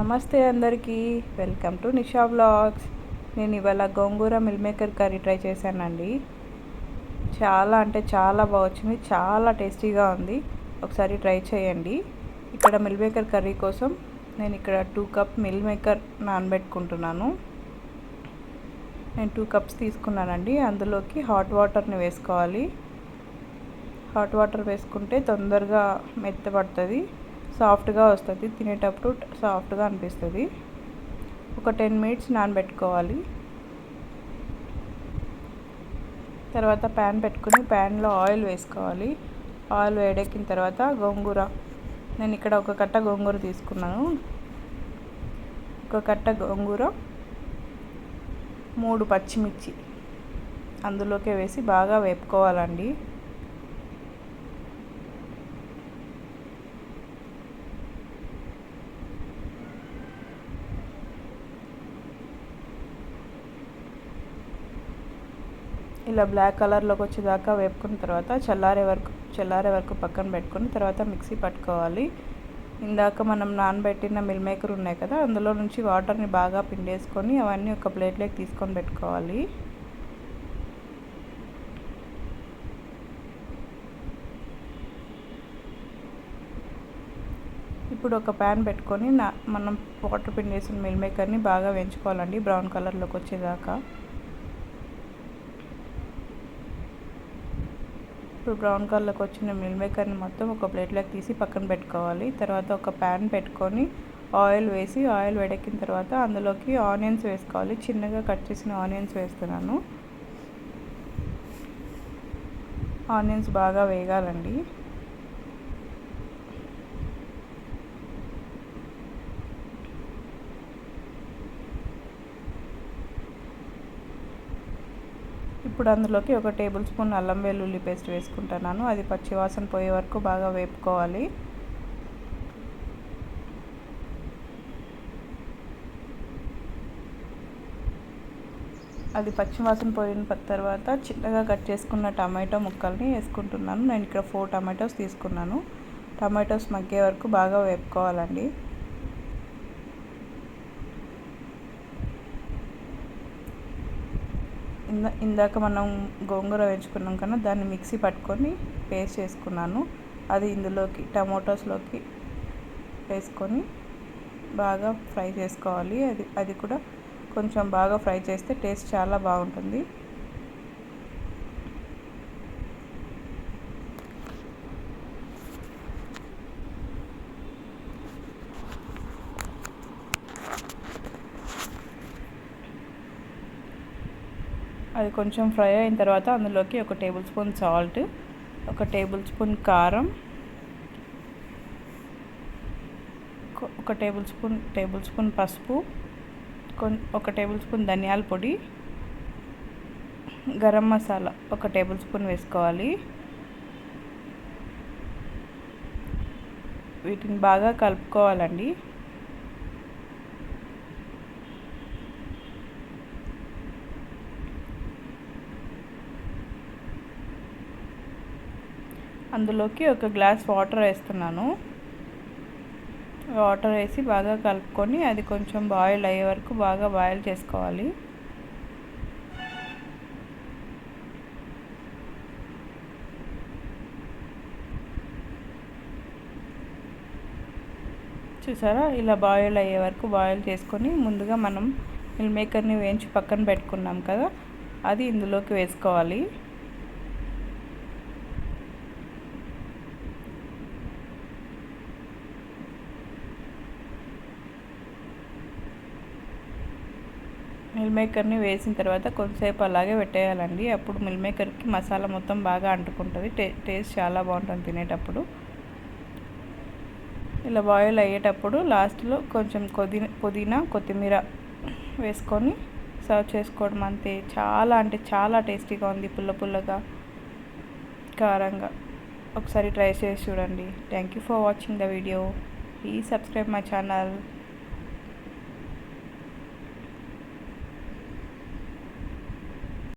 నమస్తే అందరికీ. Welcome to Nisha blogs నేను ఇవాళ gongura meal maker curry try చేశానండి. చాలా అంటే చాలా బాగా వచ్చింది. చాలా టేస్టీగా ఉంది. ఒకసారి ట్రై చేయండి. ఇక్కడ మిల్ మేకర్ కర్రీ కోసం నేను ఇక్కడ టూ కప్ మిల్ మేకర్ నానబెట్టుకుంటున్నాను. నేను టూ కప్స్ తీసుకున్నానండి. అందులోకి హాట్ వాటర్ని వేసుకోవాలి. హాట్ వాటర్ వేసుకుంటే తొందరగా మెత్తపడుతుంది సాఫ్ట్గా వస్తుంది తినేటప్పుడు సాఫ్ట్గా అనిపిస్తుంది. ఒక టెన్ మినిట్స్ నానబెట్టుకోవాలి. తర్వాత ప్యాన్ పెట్టుకుని ప్యాన్లో ఆయిల్ వేసుకోవాలి. ఆయిల్ వేడెక్కిన తర్వాత గోంగూర. నేను ఇక్కడ ఒక కట్ట గోంగూర తీసుకున్నాను. ఒక కట్ట గోంగూర మూడు పచ్చిమిర్చి అందులోకే వేసి బాగా వేపుకోవాలండి. ఇలా బ్లాక్ కలర్లోకి వచ్చేదాకా వేపుకున్న తర్వాత చల్లారే వరకు చల్లారే వరకు పక్కన పెట్టుకొని తర్వాత మిక్సీ పట్టుకోవాలి. ఇందాక మనం నానబెట్టిన మిల్ మేకర్ ఉన్నాయి కదా అందులో నుంచి వాటర్ని బాగా పిండేసుకొని అవన్నీ ఒక ప్లేట్లోకి తీసుకొని పెట్టుకోవాలి. ఇప్పుడు ఒక ప్యాన్ పెట్టుకొని నా మనం వాటర్ పిండేసిన మిల్ మేకర్ని బాగా వేయించుకోవాలండి బ్రౌన్ కలర్లోకి వచ్చేదాకా. ఇప్పుడు బ్రౌన్ కలర్కి వచ్చిన మిల్ మేకర్ని మొత్తం ఒక ప్లేట్లోకి తీసి పక్కన పెట్టుకోవాలి. తర్వాత ఒక ప్యాన్ పెట్టుకొని ఆయిల్ వేసి ఆయిల్ వేడెక్కిన తర్వాత అందులోకి ఆనియన్స్ వేసుకోవాలి. చిన్నగా కట్ చేసిన ఆనియన్స్ వేస్తున్నాను. ఆనియన్స్ బాగా వేగాలండి. ఇప్పుడు అందులోకి ఒక టేబుల్ స్పూన్ అల్లం వెల్లుల్లి పేస్ట్ వేసుకుంటున్నాను. అది పచ్చివాసన పోయే వరకు బాగా వేపుకోవాలి. అది పచ్చివాసన పోయిన తర్వాత చిన్నగా కట్ చేసుకున్న టమాటో ముక్కల్ని వేసుకుంటున్నాను. నేను ఇక్కడ ఫోర్ టమాటోస్ తీసుకున్నాను. టమాటోస్ మగ్గే వరకు బాగా వేపుకోవాలండి. ఇందా ఇందాక మనం గోంగూర వేయించుకున్నాం కన్నా దాన్ని మిక్సీ పట్టుకొని పేస్ట్ చేసుకున్నాను. అది ఇందులోకి టమోటోస్లోకి వేసుకొని బాగా ఫ్రై చేసుకోవాలి. అది అది కూడా కొంచెం బాగా ఫ్రై చేస్తే టేస్ట్ చాలా బాగుంటుంది. అది కొంచెం ఫ్రై అయిన తర్వాత అందులోకి ఒక టేబుల్ స్పూన్ సాల్ట్ ఒక టేబుల్ స్పూన్ కారం ఒక టేబుల్ స్పూన్ టేబుల్ స్పూన్ పసుపు ఒక టేబుల్ స్పూన్ ధనియాల పొడి గరం మసాలా ఒక టేబుల్ స్పూన్ వేసుకోవాలి. వీటిని బాగా కలుపుకోవాలండి. అందులోకి ఒక గ్లాస్ వాటర్ వేస్తున్నాను. వాటర్ వేసి బాగా కలుపుకొని అది కొంచెం బాయిల్ అయ్యే వరకు బాగా బాయిల్ చేసుకోవాలి. చూసారా? ఇలా బాయిల్ అయ్యే వరకు బాయిల్ చేసుకొని ముందుగా మనం మిల్ మేకర్ని వేయించి పక్కన పెట్టుకున్నాం కదా? అది ఇందులోకి వేసుకోవాలి. మిల్ మేకర్ని వేసిన తర్వాత కొంతసేపు అలాగే పెట్టేయాలండి. అప్పుడు మిల్ మేకర్కి మసాలా మొత్తం బాగా అంటుకుంటుంది. టే టేస్ట్ చాలా బాగుంటుంది తినేటప్పుడు. ఇలా బాయిల్ అయ్యేటప్పుడు లాస్ట్లో కొంచెం కొద్ది పుదీనా కొత్తిమీర వేసుకొని సర్వ్ చేసుకోవడం అంతే. చాలా అంటే చాలా టేస్టీగా ఉంది పుల్ల పుల్లగా కారంగా. ఒకసారి ట్రై చేసి చూడండి. Thank you for watching the video. Please subscribe my channel.